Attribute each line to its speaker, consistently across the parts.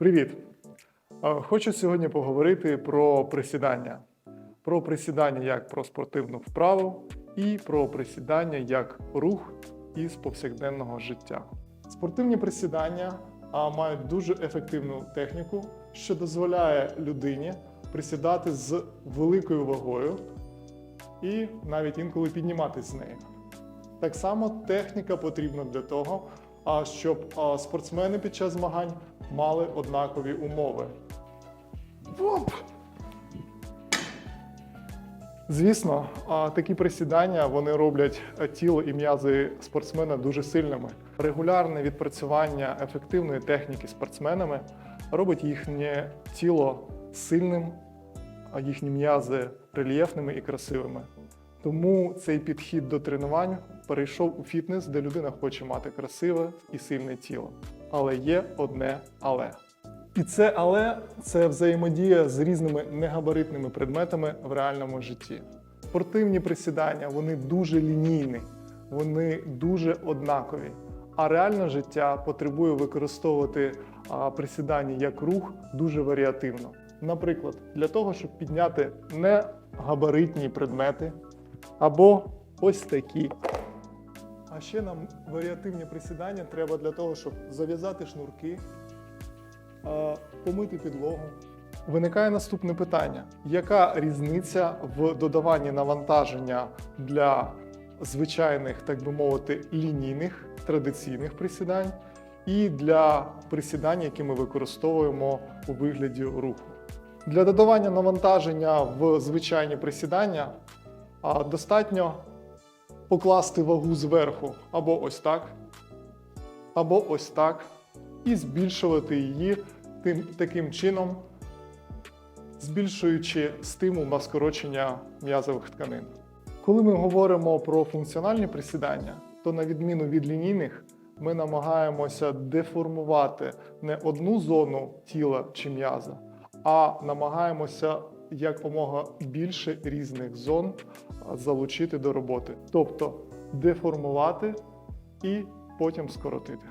Speaker 1: Привіт! Хочу сьогодні поговорити про присідання. Про присідання як про спортивну вправу і про присідання як рух із повсякденного життя. Спортивні присідання мають дуже ефективну техніку, що дозволяє людині присідати з великою вагою і навіть інколи підніматись з нею. Так само техніка потрібна для того, щоб спортсмени під час змагань мали однакові умови. Оп! Звісно, такі присідання вони роблять е, тіло і м'язи спортсмена дуже сильними. Регулярне відпрацювання ефективної техніки спортсменами робить їхнє тіло сильним, а їхні м'язи рельєфними і красивими. Тому цей підхід до тренувань перейшов у фітнес, де людина хоче мати красиве і сильне тіло. Але є одне але. І це але це взаємодія з різними негабаритними предметами в реальному житті. Спортивні присідання вони дуже лінійні, вони дуже однакові. А реальне життя потребує використовувати присідання як рух дуже варіативно. Наприклад, для того, щоб підняти негабаритні предмети або ось такі. А ще нам варіативні присідання треба для того, щоб зав'язати шнурки, помити підлогу. Виникає наступне питання: яка різниця в додаванні навантаження для звичайних, так би мовити, лінійних традиційних присідань і для присідань, які ми використовуємо у вигляді руху? Для додавання навантаження в звичайні присідання а, достатньо покласти вагу зверху або ось так, або ось так, і збільшувати її тим, таким чином, збільшуючи стимул на скорочення м'язових тканин. Коли ми говоримо про функціональні присідання, то на відміну від лінійних, ми намагаємося деформувати не одну зону тіла чи м'яза, а намагаємося якомога більше різних зон залучити до роботи. Тобто деформувати і потім скоротити.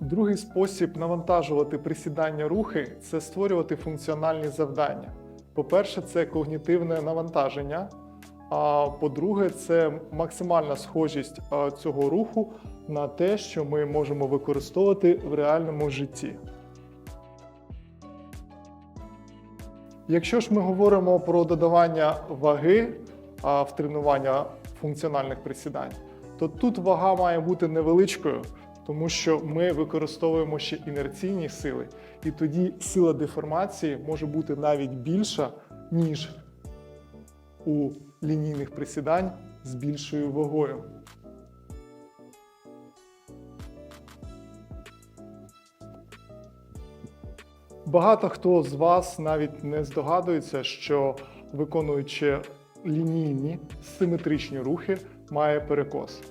Speaker 1: Другий спосіб навантажувати присідання рухи це створювати функціональні завдання. По-перше, це когнітивне навантаження. А по-друге, це максимальна схожість цього руху на те, що ми можемо використовувати в реальному житті. Якщо ж ми говоримо про додавання ваги в тренування функціональних присідань, то тут вага має бути невеличкою, тому що ми використовуємо ще інерційні сили, і тоді сила деформації може бути навіть більша, ніж у лінійних присідань з більшою вагою. Багато хто з вас навіть не здогадується, що виконуючи лінійні симетричні рухи, має перекос.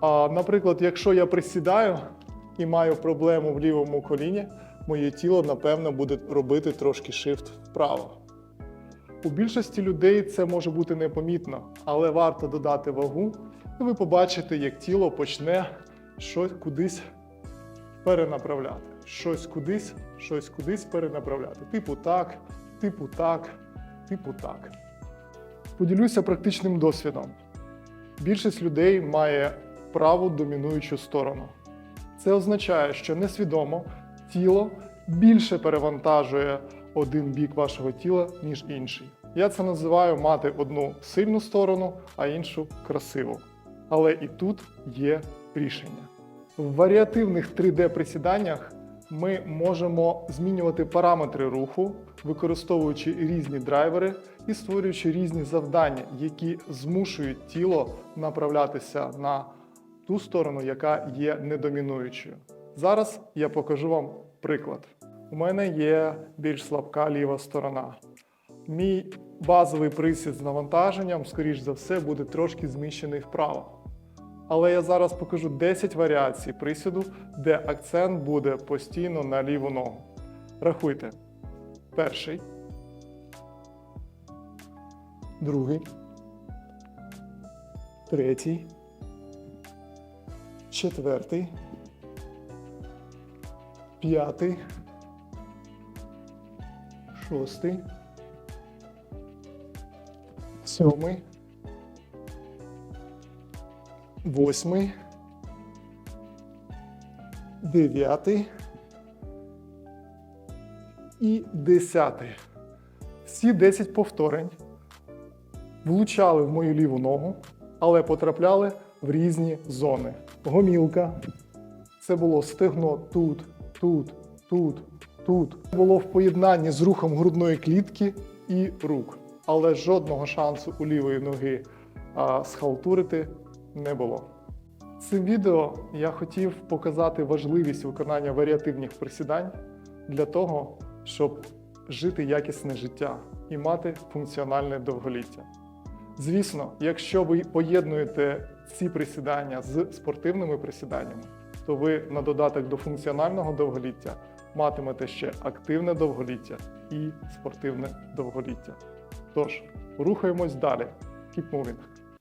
Speaker 1: А, наприклад, якщо я присідаю і маю проблему в лівому коліні, моє тіло, напевно, буде робити трошки шифт вправо. У більшості людей це може бути непомітно, але варто додати вагу, і ви побачите, як тіло почне щось кудись перенаправляти. Щось кудись, щось кудись перенаправляти. Типу так, типу так, типу так. Поділюся практичним досвідом. Більшість людей має праву домінуючу сторону. Це означає, що несвідомо тіло більше перевантажує один бік вашого тіла, ніж інший. Я це називаю мати одну сильну сторону, а іншу красиву. Але і тут є рішення. В варіативних 3D-присіданнях ми можемо змінювати параметри руху, використовуючи різні драйвери і створюючи різні завдання, які змушують тіло направлятися на ту сторону, яка є недомінуючою. Зараз я покажу вам приклад. У мене є більш слабка ліва сторона. Мій базовий присід з навантаженням, скоріш за все, буде трошки зміщений вправо. Але я зараз покажу 10 варіацій присіду, де акцент буде постійно на ліву ногу. Рахуйте. Перший. Другий. Третій. Четвертий. П'ятий. шостий, сьомий, восьмий, дев'ятий і десятий. Всі 10 повторень влучали в мою ліву ногу, але потрапляли в різні зони. Гомілка. Це було стегно тут, тут, тут, тут. Було в поєднанні з рухом грудної клітки і рук. Але жодного шансу у лівої ноги а, схалтурити не було. Цим відео я хотів показати важливість виконання варіативних присідань для того, щоб жити якісне життя і мати функціональне довголіття. Звісно, якщо ви поєднуєте ці присідання з спортивними присіданнями, то ви на додаток до функціонального довголіття матимете ще активне довголіття і спортивне довголіття. Тож, рухаємось далі. Keep moving.